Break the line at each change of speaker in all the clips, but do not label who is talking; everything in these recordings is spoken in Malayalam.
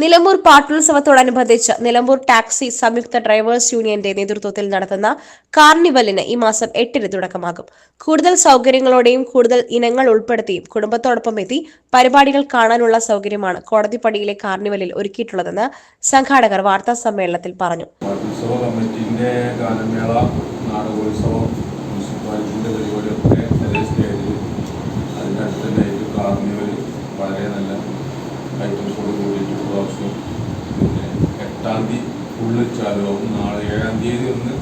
നിലമ്പൂർ പാട്ടുത്സവത്തോടനുബന്ധിച്ച് നിലമ്പൂർ ടാക്സി സംയുക്ത ഡ്രൈവേഴ്സ് യൂണിയന്റെ നേതൃത്വത്തിൽ നടത്തുന്ന കാർണിവലിന് ഈ മാസം എട്ടിന് തുടക്കമാകും. കൂടുതൽ സൗകര്യങ്ങളോടെയും കൂടുതൽ ഇനങ്ങൾ ഉൾപ്പെടുത്തിയും കുടുംബത്തോടൊപ്പം എത്തി പരിപാടികൾ കാണാനുള്ള സൗകര്യമാണ് കോടതിപ്പടിയിലെ കാർണിവലിൽ ഒരുക്കിയിട്ടുള്ളതെന്ന് സംഘാടകർ വാർത്താ സമ്മേളനത്തിൽ പറഞ്ഞു.
വളരെ നല്ല ഐറ്റംസോട് കൂടിയിട്ട് പ്രാവശ്യം പിന്നെ എട്ടാം തീയതി ഫുള്ള് ചാലുവാകും നാളെ ഏഴാം തീയതി ഒന്ന്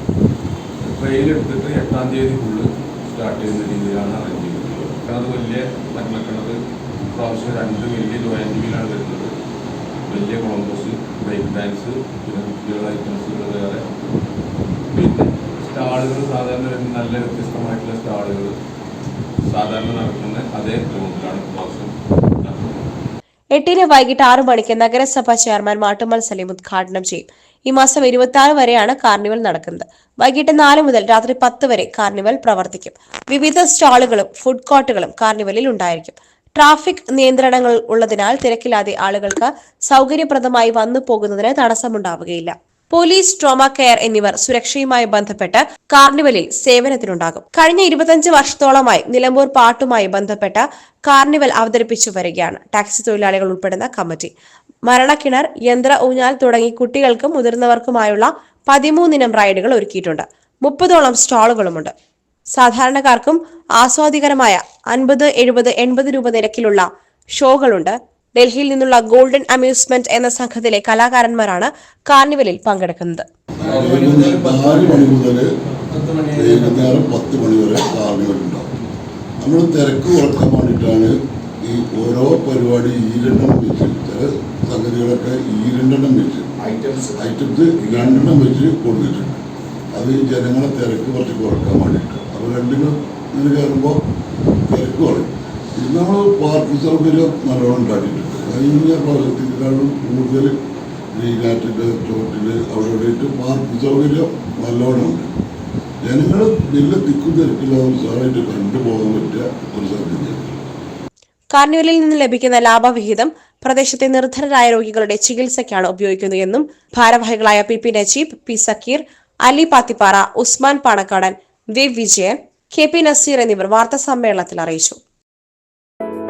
ട്രെയിൽ എടുത്തിട്ട് എട്ടാം തീയതി ഫുള്ള് സ്റ്റാർട്ട് ചെയ്യുന്ന രീതിയിലാണ് അറേഞ്ച് ചെയ്തിട്ടുള്ളത്. അത് വലിയ മരണക്കിണറ് പ്രാവശ്യം രണ്ട് വലിയ ജോയിന്റ് വീലാണ് വരുന്നത്. വലിയ കൊളംബോസ് ബ്രേക്ക് ഡാൻസ് പിന്നെ കുട്ടികളുടെ ഐറ്റംസുകൾ വേറെ. പിന്നെ സ്റ്റാളുകൾ സാധാരണ വരുന്ന നല്ല വ്യത്യസ്തമായിട്ടുള്ള സ്റ്റാളുകൾ സാധാരണ നടക്കുന്ന അതേ ഗ്രൗണ്ടിലാണ് പ്രാവശ്യം നടക്കുന്നത്.
എട്ടിന് വൈകിട്ട് ആറു മണിക്ക് നഗരസഭാ ചെയർമാൻ മാട്ടുമൽ സലീം ഉദ്ഘാടനം ചെയ്യും. ഈ മാസം ഇരുപത്തി ആറ് വരെയാണ് കാർണിവൽ നടക്കുന്നത്. വൈകിട്ട് നാല് മുതൽ രാത്രി പത്ത് വരെ കാർണിവൽ പ്രവർത്തിക്കും. വിവിധ സ്റ്റാളുകളും ഫുഡ് കോർട്ടുകളും കാർണിവലിൽ ഉണ്ടായിരിക്കും. ട്രാഫിക് നിയന്ത്രണങ്ങൾ ഉള്ളതിനാൽ തിരക്കില്ലാതെ ആളുകൾക്ക് സൗകര്യപ്രദമായി വന്നു പോകുന്നതിന് തടസ്സമുണ്ടാവുകയില്ല. പോലീസ് ട്രോമ കെയർ എന്നിവർ സുരക്ഷയുമായി ബന്ധപ്പെട്ട് കാർണിവലിൽ സേവനത്തിനുണ്ടാകും. കഴിഞ്ഞ ഇരുപത്തഞ്ച് വർഷത്തോളമായി നിലമ്പൂർ പാട്ടുമായി ബന്ധപ്പെട്ട കാർണിവൽ അവതരിപ്പിച്ചു വരികയാണ്. ടാക്സി തൊഴിലാളികൾ ഉൾപ്പെടുന്ന കമ്മിറ്റി. മരണക്കിണർ യന്ത്ര ഊഞ്ഞാൽ തുടങ്ങി കുട്ടികൾക്കും മുതിർന്നവർക്കുമായുള്ള പതിമൂന്നിനം റൈഡുകൾ ഒരുക്കിയിട്ടുണ്ട്. മുപ്പതോളം സ്റ്റാളുകളുമുണ്ട്. സാധാരണക്കാർക്കും ആസ്വാദികരമായ അൻപത് എഴുപത് എൺപത് രൂപ നിരക്കിലുള്ള ഷോകളുണ്ട്. ഡൽഹിയിൽ നിന്നുള്ള ഗോൾഡൻ അമ്യൂസ്മെന്റ് എന്ന സംഘത്തിലെ കലാകാരന്മാരാണ് കാർണിവലിൽ പങ്കെടുക്കുന്നത്.
നമ്മൾ തിരക്ക് കുറയ്ക്കാൻ വേണ്ടിയിട്ടാണ് ഈ ഓരോ പരിപാടി ഈരണ്ടെണ്ണം വെച്ച് ചില സംഗതികളൊക്കെ ഈരണ്ടെണ്ണം വെച്ച്
ഐറ്റംസ്.
ഐറ്റംസ് രണ്ടെണ്ണം വെച്ച് കൊടുത്തിട്ടുണ്ട്. അത് ജനങ്ങളെ തിരക്ക് കുറച്ച് കുറയ്ക്കാൻ വേണ്ടിയിട്ട്. അപ്പോൾ രണ്ടിനും ഇതിന് കയറുമ്പോൾ തിരക്ക് കുറയും. നമ്മൾ പാർക്ക് സൗകര്യം നല്ലോണം ഉണ്ടാക്കിയിട്ടുണ്ട്. കഴിഞ്ഞ പ്രാവശ്യത്തിനേക്കാളും കൂടുതൽ ഗ്രീനാറ്റിന്റെ ചോട്ടിൽ അവിടെ ഇവിടെയിട്ട് പാർക്ക് സൗകര്യം നല്ലോണം ഉണ്ട്. ജനങ്ങൾ വലിയ തിക്കും തിരക്കില്ലാതെ സാറായിട്ട് കണ്ടുപോകാൻ പറ്റിയ ഒരു സാഹചര്യം.
കാർണിവലിൽ നിന്ന് ലഭിക്കുന്ന ലാഭവിഹിതം പ്രദേശത്തെ നിർധനരായ രോഗികളുടെ ചികിത്സയ്ക്കാണ് ഉപയോഗിക്കുന്നത് എന്നും ഭാരവാഹികളായ P P Najeeb P Zakir Ali Pathippara Usman Panakkadan Dev Vijayan K P Naseer എന്നിവർ വാർത്താ സമ്മേളനത്തിൽ അറിയിച്ചു.